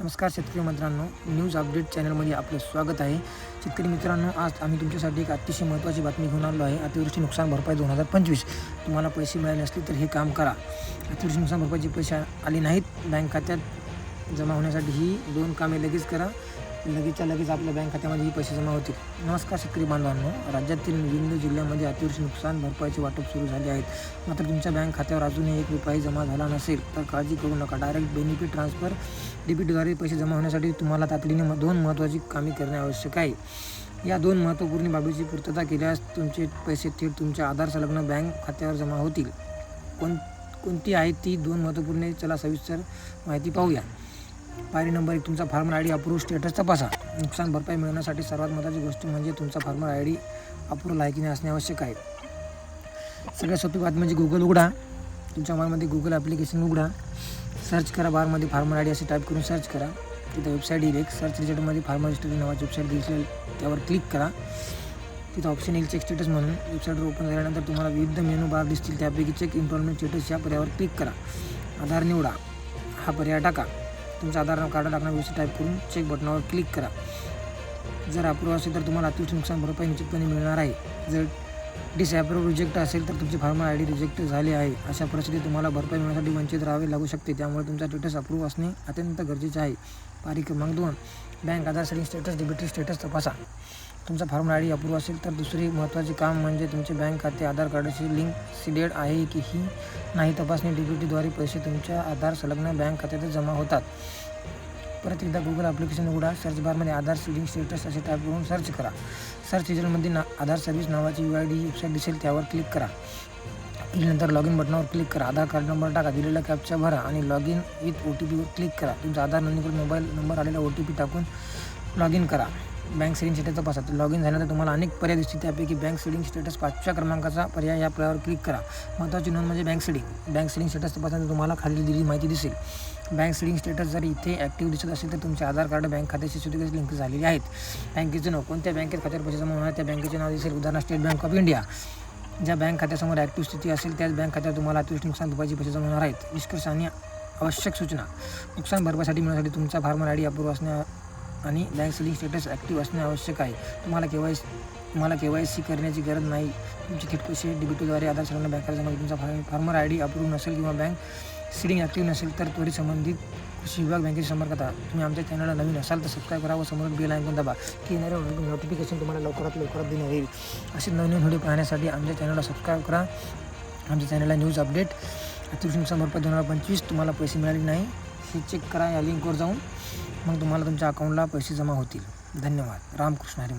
नमस्कार शेतकरी मित्रांनो न्यूज अपडेट चॅनलमध्ये आपलं स्वागत आहे. शेतकरी मित्रांनो आज आम्ही तुमच्यासाठी एक अतिशय महत्त्वाची बातमी घेऊन आलो आहे. अतिवृष्टी नुकसान भरपाई दोन हजार पंचवीस. तुम्हाला पैसे मिळाले असले तर हे काम करा. अतिवृष्टी नुकसान भरपाईचे पैसे आले नाहीत. बँक खात्यात जमा होण्यासाठी ही दोन कामे लगेच करा. लगेचच्या लगेच आपल्या बँक खात्यामध्ये ही पैसे जमा होतील. नमस्कार शेतकरी बांधवांनो राज्यातील विविध जिल्ह्यामध्ये अतिवृष्टी नुकसान भरपाईचे वाटप सुरू झाले आहेत मात्र तुमच्या बँक खात्यावर अजूनही एक रुपयाही जमा झाला नसेल तर काळजी करू नका. डायरेक्ट बेनिफिट ट्रान्सफर डेबिटद्वारे पैसे जमा होण्यासाठी तुम्हाला तातडीने दोन महत्त्वाची कामे करणे आवश्यक आहे. या दोन महत्त्वपूर्ण बाबीची पूर्तता केल्यास तुमचे पैसे थेट तुमच्या आधार संलग्न बँक खात्यावर जमा होतील. कोण कोणती आहे ती दोन महत्त्वपूर्ण चला सविस्तर माहिती पाहूया. पायरी नंबर एक तुमचा farmer I D approve status तपासा. नुकसान भरपाई मिळवण्यासाठी सर्वात महत्त्वाची गोष्ट म्हणजे तुमचा फार्मर आय डी अप्रूव्ह आहे की नाही असणे आवश्यक आहे. सगळ्यात सोपी बात म्हणजे गुगल उघडा. तुमच्या मोबाईलमध्ये गुगल ॲप्लिकेशन उघडा. सर्च करा बारमध्ये फार्मर आय डी असे टाईप करून सर्च करा. तिथं वेबसाईट येईल एक. सर्च रिझल्टमध्ये फार्मर हिस्टरी नावाची वेबसाईट दिसेल त्यावर क्लिक करा. तिथं ऑप्शन येईल चेक स्टेटस म्हणून. वेबसाईटवर ओपन झाल्यानंतर तुम्हाला विविध मेनू बार दिसतील. त्यापैकी चेक इम्प्लॉयमेंट स्टेटस या पर्यायावर क्लिक करा. आधार निवडा. हा पर्याय टाका. तुमचा आधार कार्ड लागणार व्यवस्थित टाईप करून चेक बटनावर क्लिक करा. जर अप्रूव्ह असेल तर तुम्हाला अतिशय नुकसान भरपाई निश्चितपणे मिळणार आहे. जर डिसॲप्रूव्ह रिजेक्ट असेल तर तुमचे फार्मर आय डी रिजेक्ट झाली आहे. अशा परिस्थितीत तुम्हाला भरपाई मिळण्यासाठी वंचित राहावे लागू शकते. त्यामुळे तुमचा स्टेटस अप्रूव्ह असणे अत्यंत गरजेचे आहे. पारी क्रमांक दोन. बँक आधार सेटिंग स्टेटस डेबिटरी स्टेटस तपासा. तुमचा फॉर्म आय डी अप्रूव्ह असेल तर दुसरे महत्त्वाचे काम म्हणजे तुमचे बँक खाते आधार कार्डशी लिंक सिडेड आहे की ही नाही तपासणी डीबीटीद्वारे पैसे तुमच्या आधार संलग्न बँक खात्यात जमा होतात. परत एकदा गुगल ॲप्लिकेशन उघडा सर्च बारमध्ये आधार सीडिंग स्टेटस असे टाईप करून सर्च करा. सर्च रिझल्टमध्ये ना आधार सर्व्हिस नावाची यू आय डी वेबसाईट दिसेल त्यावर क्लिक करा. नंतर लॉग इन बटनावर क्लिक करा. आधार कार्ड नंबर टाका. दिलेला कॅपचा भरा आणि log in with O T पीवर क्लिक करा. तुमचा आधार नोंदणीकृत मोबाईल नंबर आलेला ओ टी पी टाकून लॉग इन करा. बँक सेडिंग स्टेटस तपासा. लॉग इन झाल्यानंतर तुम्हाला अनेक पर्याय दिसतील. त्यापैकी बँक सेडिंग स्टेटस पाचव्या क्रमांकाचा पर्याय या पर्यायावर क्लिक करा. महत्त्वाची नोंद म्हणजे bank seeding bank seeding status तपासल्यानंतर तुम्हाला खाली दिलेली माहिती दिसेल. बँक सेडिंग स्टेटस जर इथे ॲक्टिव्ह दिसत असेल तर तुमचे आधार कार्ड बँक खात्याशी सुद्धा लिंक झालेले आहेत. बँकेचे नाव कोणत्या बँकेत खात्यावर पैसे जमा होणार त्या बँकेचे नाव दिसेल. उदाहरण स्टेट बँक ऑफ इंडिया ज्या बँक खात्यासमोर ॲक्टिव्ह स्थिती असेल त्याच बँक खात्यात तुम्हाला अतिवृष्टी नुकसान भरपाईचे पैसे जमा होणार आहेत. निष्कर्ष आणि आवश्यक सूचना. नुकसान भरपाईसाठी मिळण्यासाठी तुमचा फार्मर आय डी अप्रूव्ह असणे आणि बँक सेलिंग स्टेटस ॲक्टिव्ह असणे आवश्यक आहे. तुम्हाला के वाय तुम्हाला के वाय सी करण्याची गरज नाही. तुमचे थेट पैसे डीबीटीद्वारे आधार संलग्न बँकेला जमा तुमचा farm farmer I D approve नसेल किंवा बँक सिलिंग ॲक्टिव्ह नसेल तर त्वरित संबंधित कृषी विभाग बँकेशी संपर्क करा तुम्ही आमच्या चॅनलला नवीन असाल तर सबस्क्राईब करा व समोर बेल ऐकून दाबा की येणाऱ्या नोटिफिकेशन तुम्हाला लवकरात लवकरात देण्यात येईल असे नवीन व्हिडिओ पाहण्यासाठी आमच्या चॅनलला सबस्क्राईब करा. आमच्या चॅनलला न्यूज अपडेट अतिशय समर्पण दोन हजार पंचवीस तुम्हाला पैसे मिळाले नाही हे चेक करा या लिंकवर जाऊन. मग तुम्हाला तुमच्या अकाउंटला पैसे जमा होतील. धन्यवाद. रामकृष्ण हरी